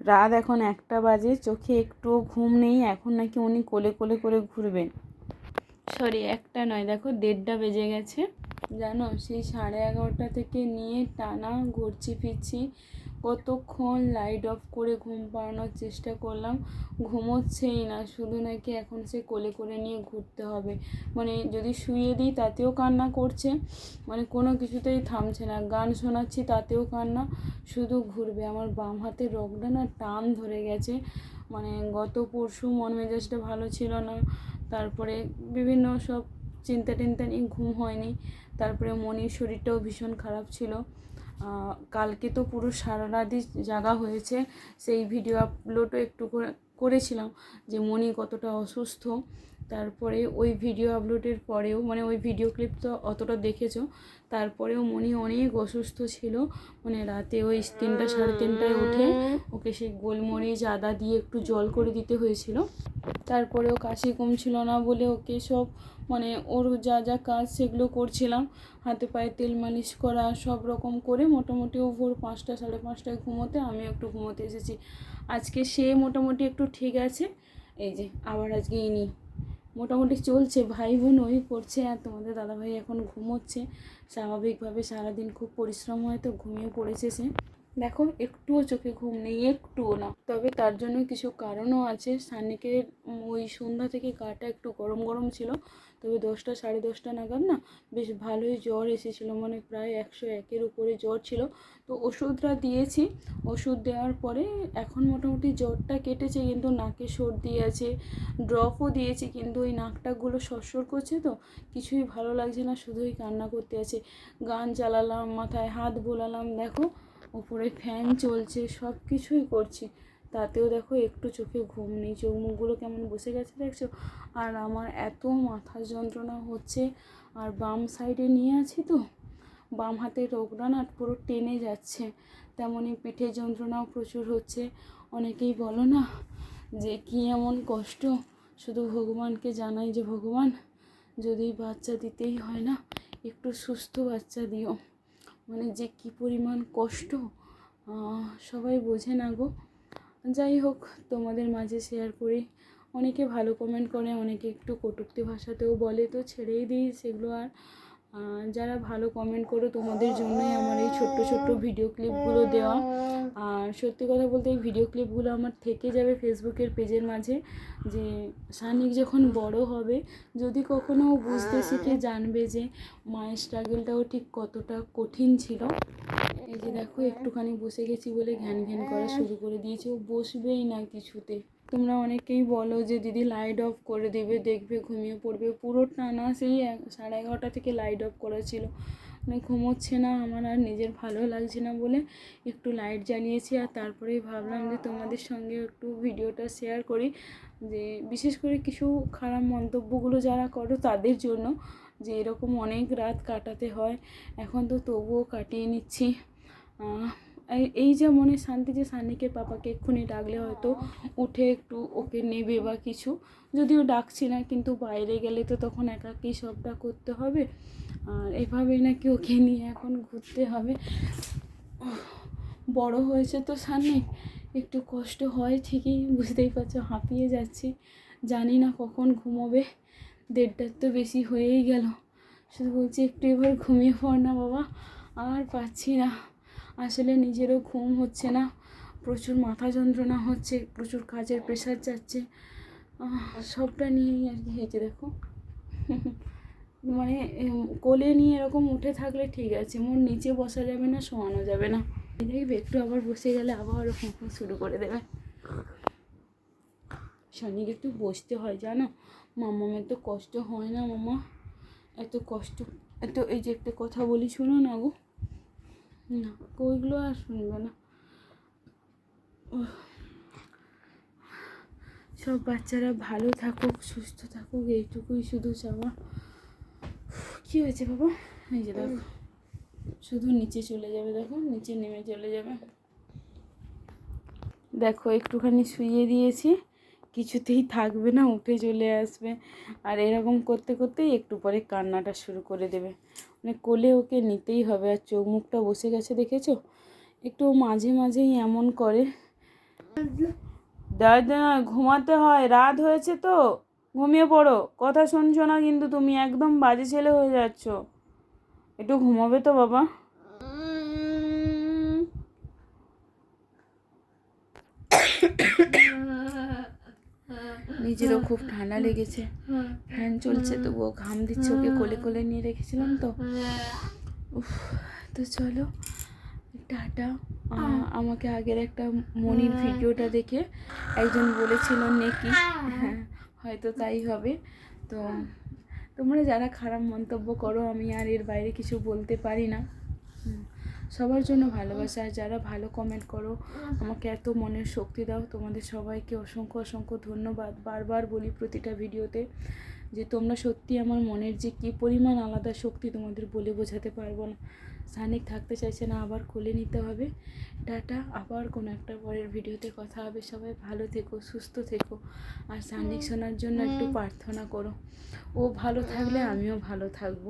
রাত এখন একটা বাজে, চোখে একটুও ঘুম নেই, এখন নাকি উনি কোলে কোলে করে ঘুরবেন। সরি, একটা নয়, দেখো দেড়টা বেজে গেছে। জানো? সেই সাড়ে এগারোটা থেকে নিয়ে টানা ঘুরছি ফিরছি। কতক্ষণ লাইট অফ করে ঘুম পাড়ানোর চেষ্টা করলাম। ঘুমোচ্ছেই না, শুধু নাকি এখন সে কোলে করে নিয়ে ঘুরতে হবে। মানে যদি শুয়ে দিই তাতেও কান্না করছে মানে কোনো কিছুতেই থামছে না। গান শোনাচ্ছি তাতেও কান্না, শুধু ঘুরবে। আমার বাম হাতের রগটা না টান ধরে গেছে। মানে গত পরশু মন মেজাজটা ভালো ছিল না। তারপরে বিভিন্ন সব চিন্তা টিন্তা নিয়ে ঘুম হয়নি। তারপরে মনির শরীরটাও ভীষণ খারাপ ছিল। কালকে তো পুরো সারা রাতই জাগা হয়েছে। সেই ভিডিও আপলোডও একটু করে, করেছিলাম যে মনি কতটা অসুস্থ। তারপরে ওই ভিডিও আপলোডের পরেও মানে ওই ভিডিও ক্লিপ তো অতটা দেখেছ। তারপরেও মনি অনেক অসুস্থ ছিল। মানে রাতে ওই তিনটা, সাড়ে তিনটায় উঠে ওকে সেই গোলমরিচ, আদা দিয়ে একটু জল করে দিতে হয়েছিল। তারপরেও কাশি কমছিল না বলে ওকে সব মানে ওর যা যা কাজ সেগুলো করছিলাম। হাতে পায়ে তেল মালিশ করা, সব রকম করে মোটামুটি ও ভোর পাঁচটা, সাড়ে পাঁচটায় ঘুমোতে আমি একটু ঘুমোতে এসেছি। আজকে সে মোটামুটি একটু ঠিক আছে। এই যে, আবার আজকে ইনি। মোটামুটি চলছে ভাই বোন ওই করছে আর তোমাদের দাদাভাই এখন ঘুমোচ্ছে। স্বাভাবিকভাবে সারাদিন খুব পরিশ্রম হয় তো ঘুমিয়ে পড়েছে সে। দেখো, একটুও চোখে ঘুম নেই, একটুও না। তবে তার জন্য কিছু কারণও আছে। সানিকে ওই সন্ধ্যা থেকে গাটা একটু গরম গরম ছিল। তবে দশটা, সাড়ে দশটা নাগাদ না বেশ ভালোই জ্বর এসেছিল। মানে প্রায় একশো একের উপরে জ্বর ছিল। তো ওষুধটা দিয়েছি। ওষুধ দেওয়ার পরে এখন মোটামুটি জ্বরটা কেটেছে, কিন্তু নাকে সর্দি আছে, ড্রপও দিয়েছি, কিন্তু ওই নাকটাগুলো সরসর করছে তো, কিছুই ভালো লাগছে না। শুধুই কান্না করতে আছে। গান চালালাম, মাথায় হাত বোলালাম। দেখো উপরে ফ্যান চলছে সব কিছুই করছি। তাতেও দেখো একটু চোখে ঘুম নেই, চোখ মুখগুলো কেমন বসে গেছে দেখছ? আর আমার এত মাথা যন্ত্রণা হচ্ছে, আর বাম সাইডে নিয়ে আছি তো, বাম হাতের রোগটা না পুরো টেনে যাচ্ছে। তেমনই পিঠে যন্ত্রণাও প্রচুর হচ্ছে। অনেকেই বলো না যে কী এমন কষ্ট, শুধু ভগবানকে জানাই যে ভগবান, যদি বাচ্চা দিতেই হয় না, একটু সুস্থ বাচ্চা দিও। মানে যে কি পরিমাণ কষ্ট সবাই বোঝে না গো। যাই হোক, তোমাদের মাঝে শেয়ার করি। অনেকে ভালো কমেন্ট করে, অনেকে একটু কটুক্তি ভাষাতেও বলে, তো ছেড়েই দিই সেগুলো আর। যারা ভালো কমেন্ট করো তোমাদের জন্যই আমার এই ছোট্ট ছোট্ট ভিডিও ক্লিপগুলো দেওয়া। আর সত্যি কথা বলতে এই ভিডিও ক্লিপগুলো আমার থেকে যাবে ফেসবুকের পেজের মাঝে যে সানিক যখন বড় হবে, যদি কখনো বুঝতে শিখে জানবে যে মায়ের স্ট্রাগলটাও ঠিক কতটা কঠিন ছিল। এই যে দেখো, একটুখানি বসে গেছি বলে ঘ্যান ঘ্যান করা শুরু করে দিয়েছে। ও বসবেই না কিছুতে। তোমরা অনেকেই বলো যে দিদি লাইট অফ করে দেবে, দেখবে, ঘুমিয়ে পড়বে। পুরো টানা সেই সাড়ে এগারোটা থেকে লাইট অফ করা ছিল মানে ঘুমোচ্ছে না, আমার আর নিজের ভালো লাগছে না বলে একটু লাইট জ্বালিয়েছি আর তারপরেই ভাবলাম যে তোমাদের সঙ্গে একটু ভিডিওটা শেয়ার করি। যে বিশেষ করে কিছু খারাপ মন্তব্যগুলো যারা করো তাদের জন্য যে এরকম অনেক রাত কাটাতে হয়, এখন তো তবুও কাটিয়ে নিচ্ছি। এই- যে মনে শান্তি যে সান্নিকের পাপাকে এক্ষুনি ডাকলে হয়তো উঠে একটু ওকে নেবে বা কিছু। যদিও ডাকছি না, কিন্তু বাইরে গেলে তো তখন একাকেই সবটা করতে হবে। আর এভাবেই নাকি ওকে নিয়ে এখন ঘুরতে হবে। বড় হয়েছে তো সান্নিক একটু কষ্ট হয় ঠিকই, বুঝতেই পারছ হাঁপিয়ে যাচ্ছি। জানি না কখন ঘুমোবে, দেড়টার তো বেশি হয়েই গেল। শুধু বলছি একটু এবার ঘুমিয়ে পড় না বাবা, আর পাচ্ছি না। আসলে নিজেরও ঘুম হচ্ছে না, প্রচুর মাথা যন্ত্রণা হচ্ছে, প্রচুর কাজের প্রেশার যাচ্ছে। সবটা নিয়েই আর কি হয়েছে দেখো। মানে কোলে নিয়ে এরকম উঠে থাকলে ঠিক আছে মোর নিচে বসা যাবে না, শোয়ানো যাবে না। দেখবে একটু আবার বসে গেলে আবার ওরকম শুরু করে দেবে। শনিকে একটু বসতে হয়, জানো? মামামের তো কষ্ট হয় না, মামা। এত কষ্ট, এত এই যে একটা কথা বলি, শুনো না গো। না ওইগুলো আর শুনবে না। সব বাচ্চারা ভালো থাকুক, সুস্থ থাকুক, এইটুকুই শুধু চাওয়া। কী হয়েছে বাবা? এই যে দেখো, শুধু নিচে চলে যাবে, দেখো, নিচে নেমে চলে যাবে। দেখো, একটুখানি শুইয়ে দিয়েছি। কিছুতেই থাকবে না, উঠে চলে আসবে। আর এরকম করতে করতেই একটু পরে কান্নাটা শুরু করে দেবে। মানে কোলে ওকে নিতেই হবে। আর চোখ মুখটা বসে গেছে, দেখেছ? একটু মাঝে মাঝেই এমন করে। দাদা, ঘুমাতে হয়। রাত হয়েছে তো। ঘুমিয়ে পড়ো। কথা শুনছো না কিন্তু তুমি। একদম বাজে ছেলে হয়ে যাচ্ছ। একটু ঘুমাবে তো বাবা। নিজেরও খুব ঠান্ডা লেগেছে। ফ্যান চলছে তবুও ঘাম দিচ্ছে ওকে কোলে কোলে নিয়ে রেখেছিলাম তো। উফ তো চলো টাটা। আমাকে আগের একটা মনির ভিডিওটা দেখে একজন বলেছিল নেকি। হ্যাঁ হয়তো তাই হবে। তো তোমরা যারা খারাপ মন্তব্য করো আমি আর এর বাইরে কিছু বলতে পারি না। সবার জন্য ভালোবাসা আর যারা ভালো কমেন্ট করো আমাকে এত মনের শক্তি দাও। তোমাদের সবাইকে অসংখ্য অসংখ্য ধন্যবাদ। বারবার বলি প্রতিটা ভিডিওতে যে তোমরা সত্যি আমার মনের যে কী পরিমাণ আলাদা শক্তি তোমাদের বলে বোঝাতে পারব না। সানিক থাকতে চাইছে না আবার কোলে নিতে হবে। টাটা আবার কোনো একটা পরের ভিডিওতে কথা হবে। সবাই ভালো থেকো সুস্থ থেকো। আর সানিক শোনার জন্য একটু প্রার্থনা করো। ও ভালো থাকলে আমিও ভালো থাকব।